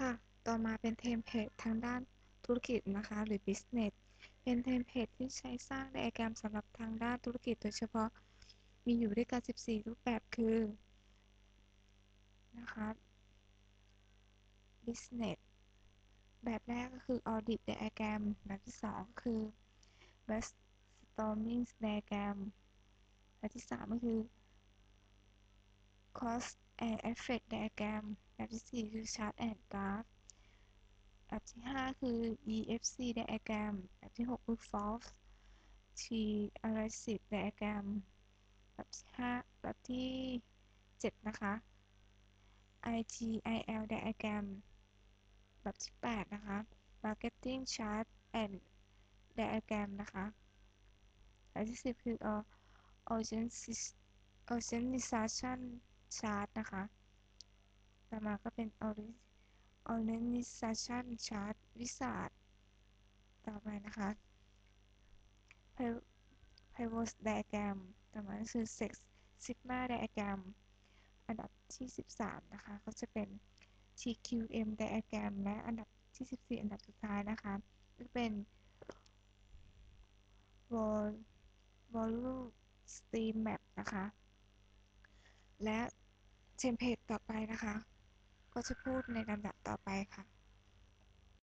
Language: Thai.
ค่ะ ต่อมาเป็นเทมเพลตทางด้านธุรกิจนะคะ หรือ Business เป็นเทมเพลตที่ใช้สร้างไดอะแกรมสำหรับทางด้านธุรกิจโดยเฉพาะ มีอยู่ด้วยกัน 14 รูปแบบคือนะคะ Business แบบแรกก็คือ Audit Diagram แบบที่ 2 คือ Brainstorming Diagram แบบที่ 3 ก็คือ Cost and Effect Diagram แบบที่ 4 คือ Chart and Graph แบบที่ 5 คือ EFC Diagram แบบที่ 6 คือ False Tree Analysis Diagram แบบที่5แบบที่ 7 นะคะ ITIL Diagram แบบที่ 8 นะคะ Marketing Chart and Diagram นะคะแบบที่ 10 คือ Organization Chart นะคะต่อมาก็เป็น Organization Chart วิสัทต่อไปนะคะ Pivot Diagram ต่อมาก็คือ Six Sigma Diagram อันดับที่ 13 นะคะ ก็จะเป็น TQM Diagram และอันดับที่ 14 อันดับสุดท้ายนะคะก็เป็น Volume steam Map นะคะ และ เทมเพลตต่อไปนะคะ ก็จะพูดในลำดับต่อไปค่ะ